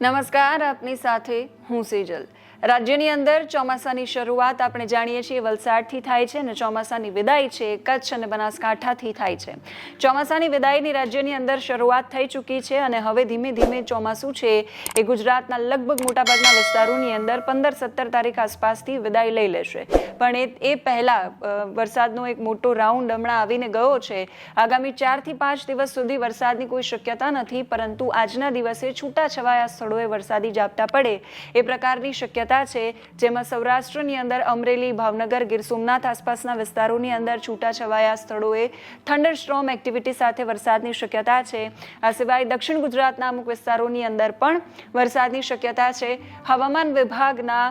નમસ્કાર આપની સાથે હું સેજલ રાજ્યની અંદર ચોમાસાની શરૂઆત આપણે જાણીએ છીએ, વલસાડથી થાય છે અને ચોમાસાની વિદાય છે, કચ્છ અને બનાસકાંઠાથી થાય છે. ચોમાસાની વિદાયની રાજ્યની અંદર શરૂઆત થઈ ચૂકી છે અને હવે ધીમે ધીમે ચોમાસું છે. એ ગુજરાતના લગભગ મોટાભાગના વિસ્તારોની અંદર પંદર સત્તર તારીખ આસપાસથી વિદાય લઈ લેશે. પણ એ એ પહેલાં વરસાદનો એક મોટો રાઉન્ડ હમણાં આવીને ગયો છે. આગામી ચારથી પાંચ દિવસ સુધી વરસાદની કોઈ શક્યતા નથી, પરંતુ આજના દિવસે છૂટાછવાયા સ્થળોએ વરસાદી ઝાપટા પડે. એ પ્રકારની શક્યતા છે, જેમાં સૌરાષ્ટ્રની અંદર અમરેલી, ભાવનગર, ગીર સોમનાથ આસપાસના વિસ્તારોની અંદર છૂટાછવાયા સ્થળોએ થંડર સ્ટ્રોમ એક્ટિવિટી સાથે વરસાદની શક્યતા છે. આ સિવાય દક્ષિણ ગુજરાતના અમુક વિસ્તારોની અંદર પણ વરસાદની શક્યતા છે. હવામાન વિભાગના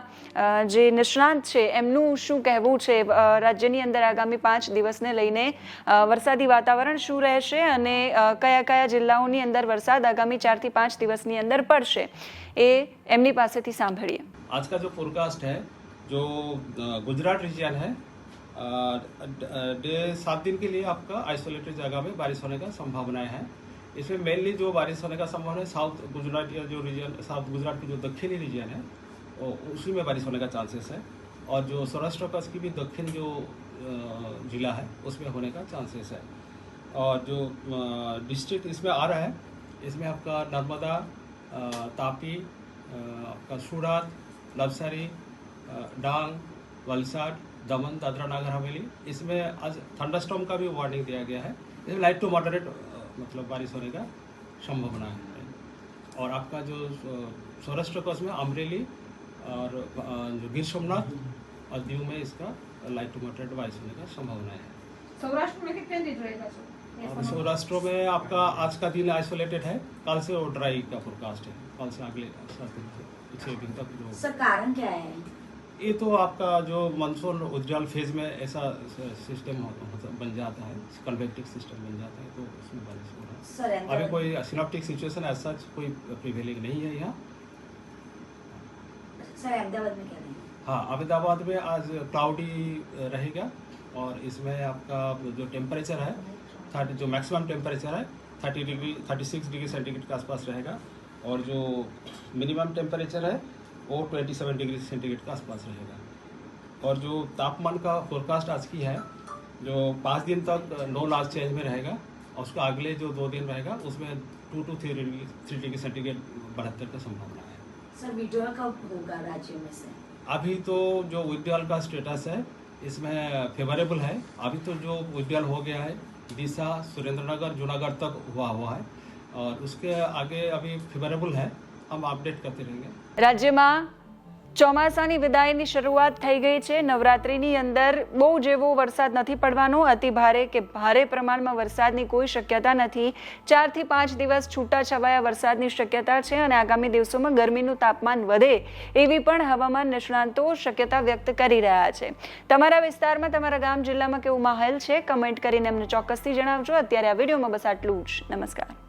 જે નિષ્ણાંત છે, એમનું શું કહેવું છે? રાજ્યની અંદર આગામી પાંચ દિવસને લઈને વરસાદી વાતાવરણ શું રહેશે અને કયા કયા જિલ્લાઓની અંદર વરસાદ આગામી ચારથી પાંચ દિવસની અંદર પડશે? એ એમની પાસેથી સાંભળીએ आज का जो फोरकास्ट है जो अ, गुजरात रीजन है अ, ड- डे सात दिन के लिए आपका आइसोलेटेड जगह में बारिश होने का संभावनाएं है इसमें मेनली जो बारिश होने का संभावना है साउथ गुजरात या जो रीजन साउथ गुजरात की जो दक्षिणी रीजन है वो उसी में बारिश होने का चांसेस है और जो सौराष्ट्र कच्छ की भी दक्षिण जो अ, जिला है उसमें होने का चांसेस है और जो डिस्ट्रिक्ट इसमें आ रहा है इसमें आपका नर्मदा अ, तापी आपका सूरत नवसारी अ, डांग वलसाड दमन दादरा नगर हवेली। इसमें आज थंडरस्टॉर्म का भी वार्निंग दिया गया है। इसमें लाइट टू मॉडरेट मतलब बारिश होने का संभावना है। और आपका जो सौराष्ट्र कच्छ में अमरेली और जो गिर सोमनाथ और दीव में इसका लाइट टू मॉडरेट बारिश होने का संभावना है। सौराष्ट्र में कितने दिन रहेगा और? सौराष्ट्र में आपका आज का दिन आइसोलेटेड है। कल से और ड्राई का फोरकास्ट है। कल से अगले सात दिन छः दिन तक जो सर कारण क्या है? ये तो आपका जो मानसून उज्जवल फ़ेज़ में ऐसा सिस्टम बन जाता है कन्वेक्टिव सिस्टम बन जाता है तो उसमें बारिश हो रहा है। अभी कोई सिनॉप्टिक सिचुएशन ऐसा कोई प्रिवेलिंग नहीं है यहाँ। सर अहमदाबाद में क्या हाँ अहमदाबाद में आज क्लाउडी रहेगा। और इसमें आपका जो टेम्परेचर है थर्टी जो मैक्सिमम टेम्परेचर है thirty degree thirty six degree centigrade के आसपास रहेगा। और जो मिनिमम टेम्परेचर है वो ट्वेंटी सेवन डिग्री सेंटीग्रेड के आसपास रहेगा। और जो तापमान का फोरकास्ट आज की है जो पाँच दिन तक नो लार्ज चेंज में रहेगा और उसका अगले जो दो दिन रहेगा उसमें two two three degree three degree centigrade बढ़तर का संभावना है। सर विड्रॉल कब होगा राज्यों में से? अभी तो जो विड्रॉल का स्टेटस है इसमें फेवरेबल है। अभी तो जो उज्जवल हो गया है, दिशा सुरेंद्रनगर, जूनागढ़ तक हुआ हुआ है और उसके आगे अभी फेवरेबल है। हम अपडेट करते रहेंगे। राज्य में ચોમાસાની વિદાયની શરૂઆત થઈ ગઈ છે. નવરાત્રિની અંદર બહુ જેવો વરસાદ નથી પડવાનો. અતિ ભારે કે ભારે પ્રમાણમાં વરસાદની કોઈ શક્યતા નથી. ચારથી પાંચ દિવસ છૂટા છવાયા વરસાદની શક્યતા છે અને આગામી દિવસોમાં ગરમીનું તાપમાન વધે એવી પણ હવામાન નિષ્ણાંતો શક્યતા વ્યક્ત કરી રહ્યા છે. તમારા વિસ્તારમાં, તમારા ગામ જિલ્લામાં કેવું માહોલ છે? કમેન્ટ કરીને અમને ચોક્કસથી જણાવજો. અત્યારે આ વિડીયોમાં બસ આટલું જ. નમસ્કાર.